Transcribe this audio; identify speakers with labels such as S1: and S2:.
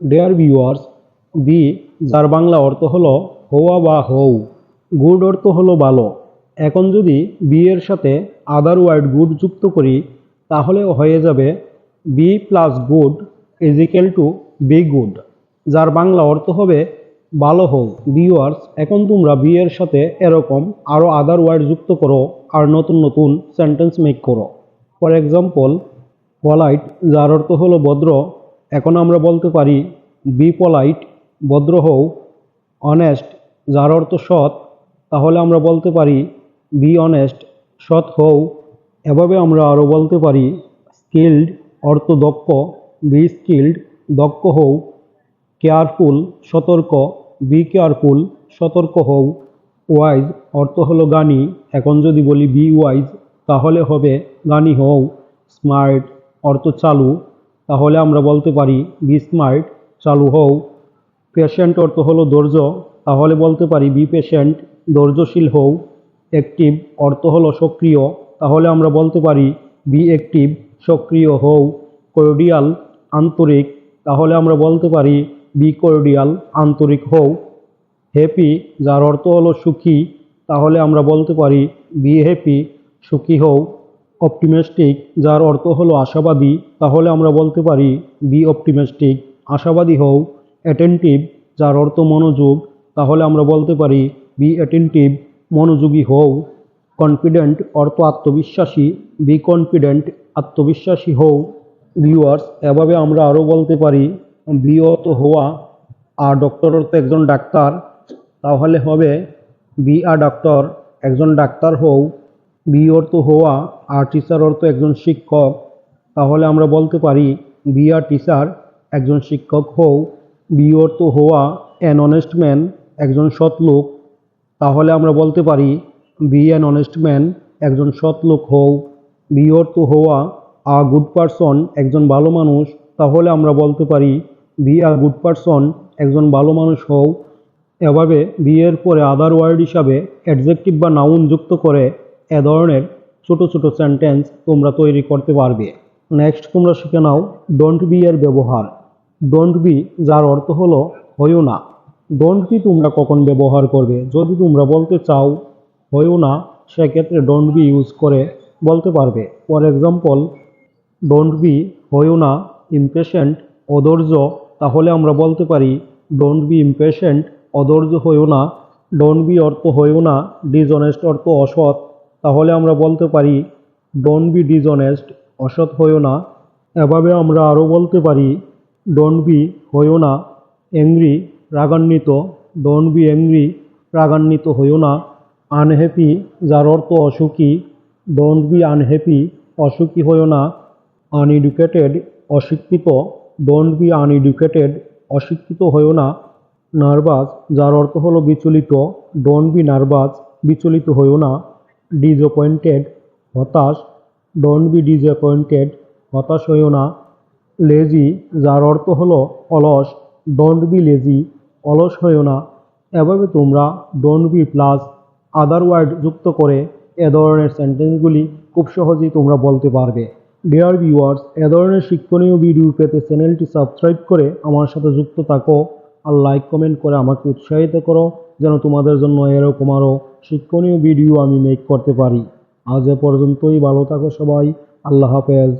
S1: Dear viewers B যার বাংলা অর্থ হলো হওয়া বা হও গুড অর্থ হলো ভালো। এখন যদি বি এর সাথে আদার ওয়ার্ড গুড যুক্ত করি, তাহলে হয়ে যাবে be plus good is equal to be good যার বাংলা অর্থ হবে ভালো হোক ভিউয়ার্স এখন তোমরা বি এর সাথে এরকম আরও আদার ওয়ার্ড যুক্ত করো আর নতুন নতুন সেন্টেন্স মেক করো। ফর এক্সাম্পল পলাইট যার অর্থ হলো ভদ্র এখন আমরা বলতে পারি বি পলাইট ভদ্র হও অনেস্ট যার অর্থ সৎ। তাহলে আমরা বলতে পারি বি অনেস্ট সৎ হও। এভাবে আমরা আরও বলতে পারি স্কিল্ড অর্থ দক্ষ বি স্কিল্ড দক্ষ হও। কেয়ারফুল সতর্ক বি কেয়ারফুল সতর্ক হও। ওয়াইজ অর্থ হলো গানি। এখন যদি বলি বি ওয়াইজ তাহলে হবে গানি হও। স্মার্ট অর্থ চালু। তাহলে আমরা বলতে পারি, বি স্মার্ট, চালু হও। পেশেন্ট অর্থ হলো ধৈর্য। তাহলে বলতে পারি, বি পেশেন্ট, ধৈর্যশীল হও। অ্যাক্টিভ অর্থ হলো সক্রিয়। তাহলে আমরা বলতে পারি, বি অ্যাক্টিভ, সক্রিয় হও। কর্ডিয়াল, আন্তরিক। তাহলে আমরা বলতে পারি, বি কর্ডিয়াল, আন্তরিক হও। হ্যাপি, যার অর্থ হলো সুখী। তাহলে আমরা বলতে পারি, বি হ্যাপি, সুখী হও। অপটিমিস্টিক যার অর্থ হলো আশাবাদী, তাহলে আমরা বলতে পারি বি অপটিমিস্টিক আশাবাদী হও অ্যাটেন্টিভ যার অর্থ মনোযোগ, তাহলে আমরা বলতে পারি বি অ্যাটেন্টিভ মনোযোগী হও। কনফিডেন্ট অর্থ আত্মবিশ্বাসী বি কনফিডেন্ট আত্মবিশ্বাসী হও। ভিউয়ার্স এভাবে আমরা আরও বলতে পারি বি হওয়া আর ডক্টর অর্থ একজন ডাক্তার, তাহলে হবে বি আর ডক্টর একজন ডাক্তার হও। বি অর্থ হওয়া আর টিচার অর্থ একজন শিক্ষক, তাহলে আমরা বলতে পারি বি আর টিচার একজন শিক্ষক হও বি অর্থ হওয়া অ্যান অনেস্ট ম্যান একজন সৎ লোক। তাহলে আমরা বলতে পারি বি অ্যান অনেস্ট ম্যান একজন সৎ লোক হও। বি অর্থ হওয়া আ গুড পারসন একজন ভালো মানুষ। তাহলে আমরা বলতে পারি বি আ গুড পারসন একজন ভালো মানুষ হও। এভাবে বিয়ের পরে আদার ওয়ার্ড হিসাবে অ্যাডজেক্টিভ বা নাউন যুক্ত করে এ ধরনের ছোট ছোট সেন্টেন্স তোমরা তৈরি করতে পারবে। নেক্সট তোমরা শিখে নাও ডোন্ট বি এর ব্যবহার। ডোন্ট বি যার অর্থ হলো হইও না। ডোন্ট বি তোমরা কখন ব্যবহার করবে? যদি তোমরা বলতে চাও হইও না, সেক্ষেত্রে ডোন্ট বি ইউজ করে বলতে পারবে। ফর এক্সাম্পল ডোন্ট বি হইও না ইমপেশেন্ট অধৈর্য। তাহলে আমরা বলতে পারি ডোন্ট বি ইমপেশেন্ট অধৈর্য হইও না। ডোন্ট বি অর্থ হইও না ডিসঅনেস্ট অর্থ অসৎ। তাহলে আমরা বলতে পারি ডোন্ট বি ডিসঅনেস্ট অসৎ হইও না। এভাবে আমরা আরও বলতে পারি ডোন্ট বি হইও না অ্যাংরি রাগান্বিত। ডোন্ট বি অ্যাংরি রাগান্বিত হইও না। আনহ্যাপি যার অর্থ অসুখী। ডোন্ট বি আনহ্যাপি অসুখী হইও না। আনএডুকেটেড অশিক্ষিত। ডোন্ট বি আনএডুকেটেড অশিক্ষিত হইও না। নার্ভাস যার অর্থ হলো বিচলিত। ডোন্ট বি নার্ভাস বিচলিত হইও না। ডিসঅ্যাপয়েন্টেড হতাশ ডোন্ট বি ডিসঅ্যাপয়েন্টেড হতাশ হইও না। লেজি যার অর্থ হলো অলস ডোন্ট বি লেজি অলস হইও না। এভাবে তোমরা don't be plus other word যুক্ত করে এ ধরনের সেন্টেন্সগুলি খুব সহজেই তোমরা বলতে পারবে। ডিয়ার ভিউয়ার্স এ ধরনের শিক্ষণীয় ভিডিও পেতে চ্যানেলটি সাবস্ক্রাইব করে আমার সাথে যুক্ত থাকো আর লাইক কমেন্ট করে আমাকে উৎসাহিত করো, যেন তোমাদের জন্য এরকম আরও শিক্ষণীয় ভিডিও আমি মেক করতে পারি। আজ এ পর্যন্তই ভালো থাকো সবাই আল্লাহ হাফেজ।